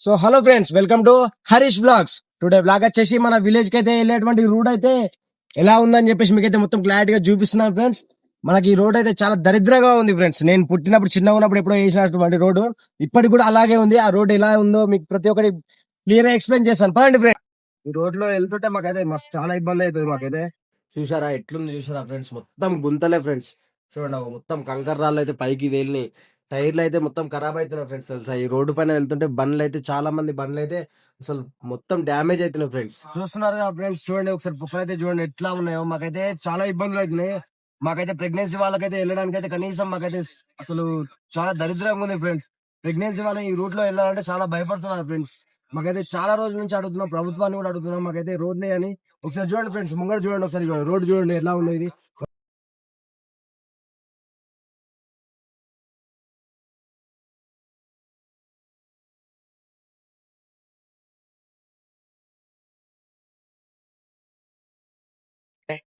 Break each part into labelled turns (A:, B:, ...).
A: So hello friends welcome to Harish blogs today blog వచ్చేసి మన విలేజ్కి అయితే వెళ్ళేటువంటి రోడ్ అయితే ఎలా ఉందని చెప్పేసి మీకైతే మొత్తం క్లారిటీగా చూపిస్తున్నాను ఫ్రెండ్స్ మనకి ఈ రోడ్ అయితే చాలా దరిద్రంగా ఉంది ఫ్రెండ్స్ నేను పుట్టినప్పుడు చిన్నగా ఉన్నప్పుడు ఎప్పుడో వేసినటువంటి రోడ్డు ఇప్పటికి కూడా అలాగే ఉంది. ఆ రోడ్ ఎలా ఉందో మీకు ప్రతి ఒక్కటి క్లియర్గా ఎక్స్ప్లెయిన్ చేస్తాను. పదండి ఫ్రెండ్స్ ఈ రోడ్లో వెళ్తుంటే మాకైతే మస్తు చాలా ఇబ్బంది అవుతుంది మాకైతే. చూసారా ఎట్లుంది చూసారా ఫ్రెండ్స్ మొత్తం గుంతలే ఫ్రెండ్స్ చూడండి మొత్తం కంకర రాళ్ళు అయితే పైకి తేలినాయి. టైర్లు అయితే మొత్తం ఖరాబ్ అవుతున్నాయి ఫ్రెండ్స్ తెలుసా? ఈ రోడ్డు పైన వెళ్తుంటే బండ్లు అయితే చాలా మంది బండ్లు అయితే అసలు మొత్తం డ్యామేజ్ అవుతున్నాయి ఫ్రెండ్స్. చూస్తున్నారు ఫ్రెండ్స్ చూడండి ఒకసారి బుక్కలు అయితే చూడండి ఎట్లా ఉన్నాయో. మాకైతే చాలా ఇబ్బందులు అవుతున్నాయి మాకైతే ప్రెగ్నెన్సీ వాళ్ళకైతే వెళ్ళడానికి అయితే కనీసం మాకైతే అసలు చాలా దరిద్రంగా ఉంది ఫ్రెండ్స్. ప్రెగ్నెన్సీ వాళ్ళు ఈ రూట్లో వెళ్ళాలంటే చాలా భయపడుతున్నారు ఫ్రెండ్స్. మాకైతే చాలా రోజుల నుంచి అడుగుతున్నాం ప్రభుత్వాన్ని కూడా అడుగుతున్నాం మాకైతే రోడ్ అని. ఒకసారి చూడండి ఫ్రెండ్స్ ముంగడు చూడండి ఒకసారి రోడ్ చూడండి ఎలా ఉంది ఇది.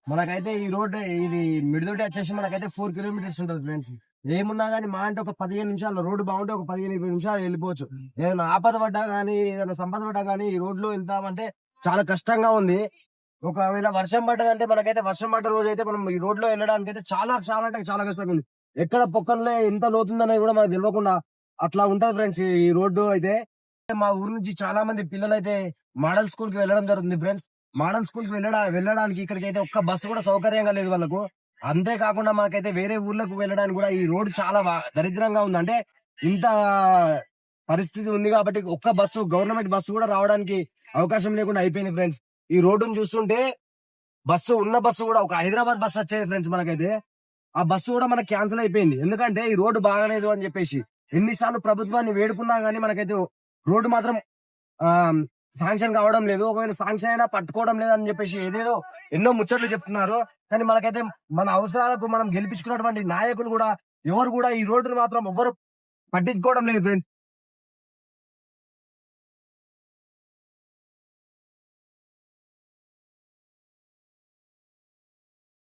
A: మనకైతే ఈ రోడ్ ఇది మిడిదోటి వచ్చేసి మనకైతే ఫోర్ కిలోమీటర్స్ ఉంటుంది ఫ్రెండ్స్ ఏమున్నా కానీ మా అంటే ఒక పదిహేను నిమిషాలు రోడ్డు బాగుంటే ఒక పదిహేను ఇరవై నిమిషాలు వెళ్ళిపోవచ్చు. ఏదైనా ఆపద పడ్డా కానీ ఏదైనా సంపద పడ్డా కానీ ఈ రోడ్లో వెళ్తామంటే చాలా కష్టంగా ఉంది. ఒకవేళ వర్షం పడ్డదంటే మనకైతే వర్షం పడ్డ రోజు అయితే మనం ఈ రోడ్లో వెళ్ళడానికి అయితే చాలా చాలా అంటే చాలా కష్టంగా ఉంది ఎక్కడ పొక్కల్లో ఎంత లోతుందనేది కూడా మనకు తెలియకుండా అట్లా ఉంటది ఫ్రెండ్స్ ఈ రోడ్డు అయితే. మా ఊరు నుంచి చాలా మంది పిల్లలు అయితే మోడల్ స్కూల్కి వెళ్ళడం జరుగుతుంది ఫ్రెండ్స్ మోడల్ స్కూల్కి వెళ్ళడా వెళ్ళడానికి ఇక్కడికైతే ఒక్క బస్సు కూడా సౌకర్యంగా లేదు వాళ్ళకు. అంతేకాకుండా మనకైతే వేరే ఊర్లకు వెళ్ళడానికి కూడా ఈ రోడ్ చాలా దరిద్రంగా ఉంది. అంటే ఇంత పరిస్థితి ఉంది కాబట్టి ఒక్క బస్సు గవర్నమెంట్ బస్సు కూడా రావడానికి అవకాశం లేకుండా అయిపోయింది ఫ్రెండ్స్. ఈ రోడ్డును చూస్తుంటే బస్సు ఉన్న బస్సు కూడా ఒక హైదరాబాద్ బస్సు వచ్చేది ఫ్రెండ్స్ మనకైతే. ఆ బస్సు కూడా మనకి క్యాన్సిల్ అయిపోయింది. ఎందుకంటే ఈ రోడ్డు బాగాలేదు అని చెప్పేసి. ఎన్నిసార్లు ప్రభుత్వాన్ని వేడుకున్నా గానీ మనకైతే రోడ్డు మాత్రం శాంక్షన్ కావడం లేదు. ఒకవేళ శాంక్షన్ అయినా పట్టుకోవడం లేదు అని చెప్పేసి ఏదేదో ఎన్నో ముచ్చట్లు చెప్తున్నారు. కానీ మనకైతే మన అవసరాలకు మనం గెలిపించుకున్నటువంటి నాయకులు కూడా ఎవరు కూడా ఈ రోడ్డును మాత్రం ఎవరు పట్టించుకోవడం లేదు ఫ్రెండ్స్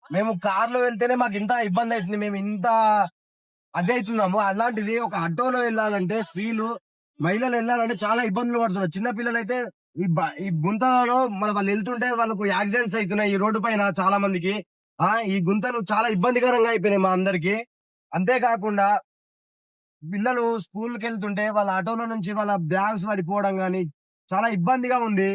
A: మేము కార్లో వెళ్తేనే మాకు ఇంత ఇబ్బంది అవుతుంది. మేము ఇంత అదే అవుతున్నాము. అలాంటిది ఒక ఆటోలో వెళ్ళాలంటే స్త్రీలు మహిళలు వెళ్ళాలంటే చాలా ఇబ్బందులు పడుతున్నారు. చిన్న పిల్లలు అయితే ఈ బ- ఈ గుంతలలో మన వాళ్ళు వెళ్తుంటే వాళ్ళకు యాక్సిడెంట్స్ అవుతున్నాయి ఈ రోడ్డు పైన చాలా మందికి. ఆ ఈ గుంతలు చాలా ఇబ్బందికరంగా అయిపోయినాయి మా అందరికి. అంతేకాకుండా పిల్లలు స్కూల్కి వెళ్తుంటే వాళ్ళ ఆటోలో నుంచి వాళ్ళ బ్యాగ్స్ పడిపోవడం కానీ చాలా ఇబ్బందిగా ఉంది.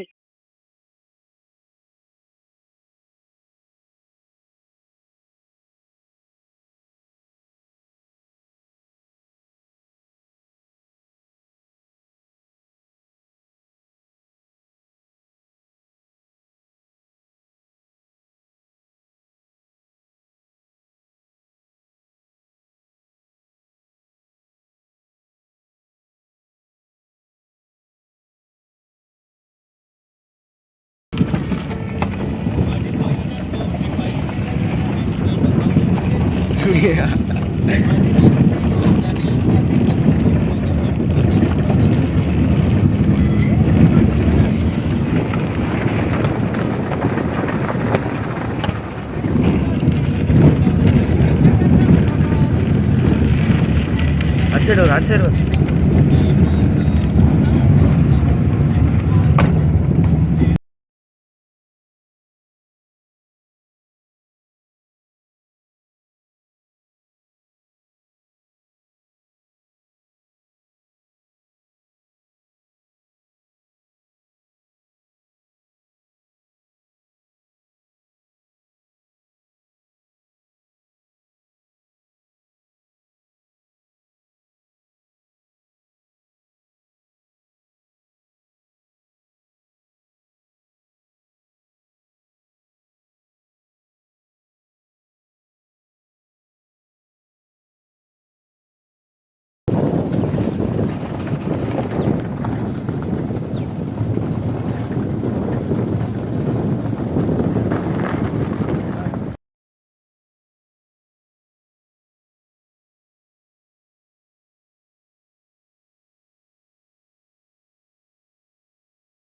B: అటు సైడ్ అటు సైడ్